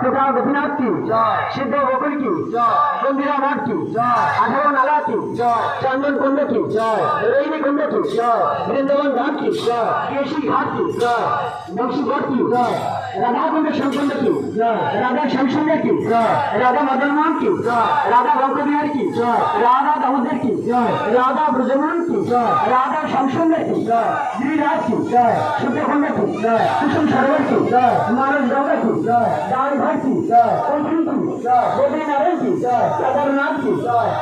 পিতা গোপীনাথ কি সিদ্ধ বকুল কি গম্ভীরা মঠ কি আঠারো নালা কি চন্দন কুণ্ড কি রৈনী কুণ্ড কি বৃন্দাবন ঘাট কি কেশি ঘাট কি বংশী ঘাট কি রাধা কুণ্ড সংকুণ্ড কি রাধা সংসঙ্গ কি রাধা মদনমোহন কি রাধা বঙ্কবিহার কি রাধা দামোদর কি রাধা ব্রজমোহন কি রাধা সংসঙ্গ কি গিরিরাজ কি শুদ্ধখণ্ড কি কুসুম সরোবর কি মানস গঙ্গা কি দান ভাই কি কৌশল কি গোপী নারায়ণ কি কেদারনাথ কি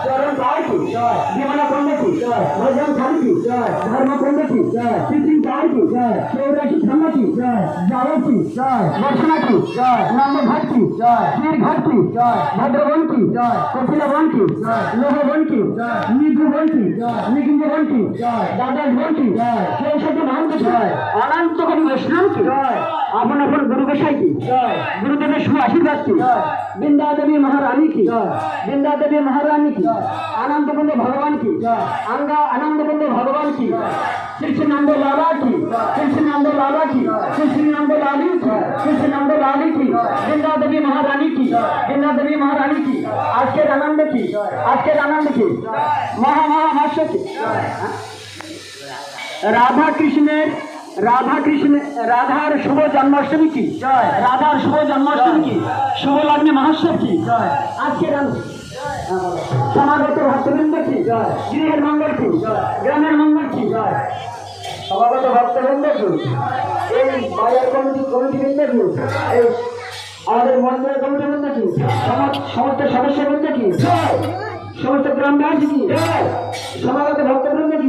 চরণ পাল কি বিমলা কুণ্ড কি ভজন খান কি ধর্ম কুণ্ড কি কৃত্রিম পাল কি চৌরাশি ধাম্মা কি যাওয়া কি বর্ষণা কি নন্দ ঘাট কি ক্ষীর ঘাট কি ভদ্রবন কি কপিলা বন কি লোহ বন কি নিগু বন কি নিকুঞ্জ বন কি দাদাস বন কি চৌষট্টি মহান্ত কি অনন্ত কবি বৈষ্ণব কি আপন আপন গুরু গোসাই কি গুরুদেবের শুভ আশীর্বাদ কি বৃন্দা দেবী মহারানী কি বৃন্দা দেবী মহারানী কি আনন্দ কুন্দ ভগবান কি আঙ্গা আনন্দ কুন্দ ভগবান কি শ্রী শ্রী নন্দ লালা কি শ্রী শ্রী নন্দ লালা কি শ্রী শ্রী নন্দ লালী কি শ্রী শ্রী নন্দ লালী কি বৃন্দা দেবী মহারানী কি বৃন্দা দেবী মহারানী কি আজকের আনন্দ কি আজকের আনন্দ কি মহা মহা ভাষ্য কি রাধা কৃষ্ণ রাধার শুভ জন্মাষ্টমী কি রাধার শুভ জন্মাষ্টমী কি শুভ লগ্নে মহোৎসব কি আজকে সমাগত ভক্তবৃন্দ কি গৃহের মঙ্গল কি গ্রামের মঙ্গল কি সমাগত ভক্তবৃন্দ কি এই বাজার কমিটি কমিটি বৃন্দ কি এই আমাদের মন্দিরের কমিটি বৃন্দ কি সমাজ সমস্ত সদস্য বৃন্দ কি সমস্ত গ্রামবাসী কি সমাগত ভক্তবৃন্দ কি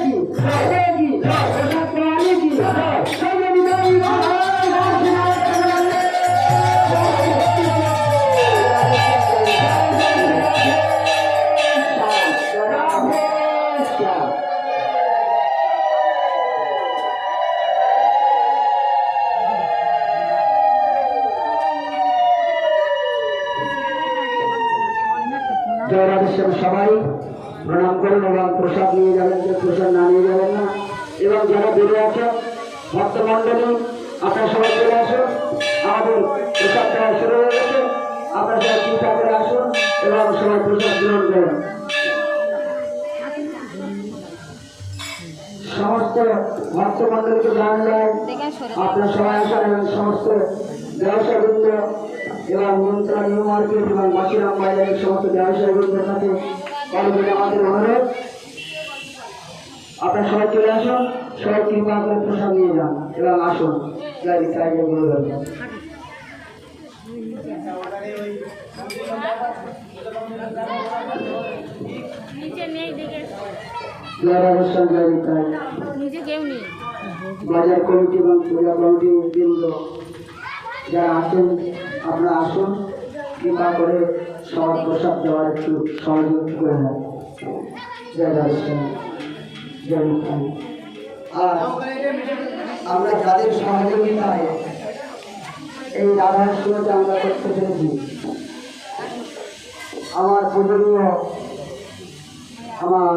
কি রাধেশ্যাম সবাই। প্রণাম করুন এবং প্রসাদ নিয়ে যাবেন যে প্রসাদ না নিয়ে যাবেন না। এবং যারা বেড়ে আছে ভক্তমণ্ডলী আপনারা সবাই চলে আসুন। আমাদের প্রসাদ দেওয়া শুরু হয়ে গেছে। আপনারা সবাই চিন্তা করে আসুন এবং সবাই প্রসাদ গ্রহণ করুন। সমস্ত ভক্তমণ্ডলীকে জানান যায়। আপনারা সবাই আসেন এবং সমস্ত ব্যবসাবৃন্দ এবং মন্ত্রা নিউ মার্কেট এবং মাসিরাম বাজারের সমস্ত ব্যবসায়ীদের সাথে আমাদের অনুরোধ। আপনারা সবাই চলে আসুন সবাই কৃপা করে প্রসাদ নিয়ে যান এবং আসুন। নিতাই নিচে কেউ নেই। বাজার কমিটি এবং পূজা কমিটি বৃন্দ। যারা আছেন আপনারা আসুন। কৃপা করে সবার প্রসাদ দেওয়ার একটু সহযোগিতা করে দেন জয় জয় আর আমরা যাদের সহযোগিতায় এই রাধার শুরুতে আমরা করতে পেরেছি। আমার পূজনীয়, আমার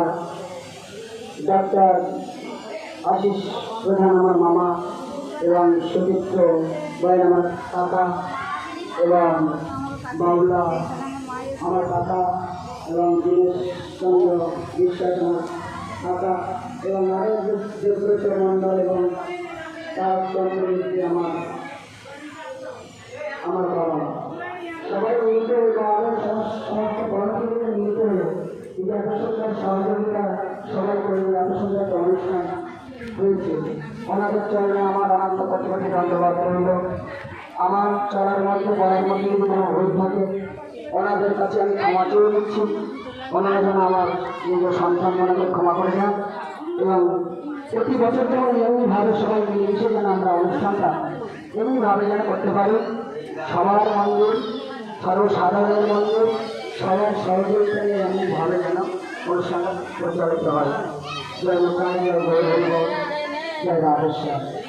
ডাক্তার আশিস প্রধান, আমার মামা এবং সুচিত্র আমার কাকা এবং বাবলা, আমার কাকা এবং দীনেশ চন্দ্র বিশ্বাস, আমার কাকা এবং আরও দেবব্রত মণ্ডল এবং তার চন্দ্রবৃত্তি আমার আমার বাবা। সবাই মিলিত হয়ে আরও সমস্ত কর্মচারীরা মিলিত হয়ে যে এত সবাই করে এত সুন্দর একটা অনুষ্ঠান হয়েছে। ওনাদের চরণে আমার আনন্দ কোটি কোটি ধন্যবাদ রইল। আমার চলার মধ্যে বলার মধ্যে যদি কোনো ভুল থাকে ওনাদের কাছে আমি ক্ষমা চেয়ে নিচ্ছি। ওনারা যেন আমার নিজের সন্তান মনে ক্ষমা করে যান এবং প্রতি বছর যেমন এমনিভাবে সবাই মিলেমিশে যেন আমরা অনুষ্ঠানটা এমনিভাবে যেন করতে পারি। সবার মন্দির সর্বসাধারণের মন্দির সবার সহযোগিতা নিয়ে এমনিভাবে যেন অনুষ্ঠানটা পরিচালিত হয়। জয় লোকাল জয় গৌরব জয় রাধেশ্বর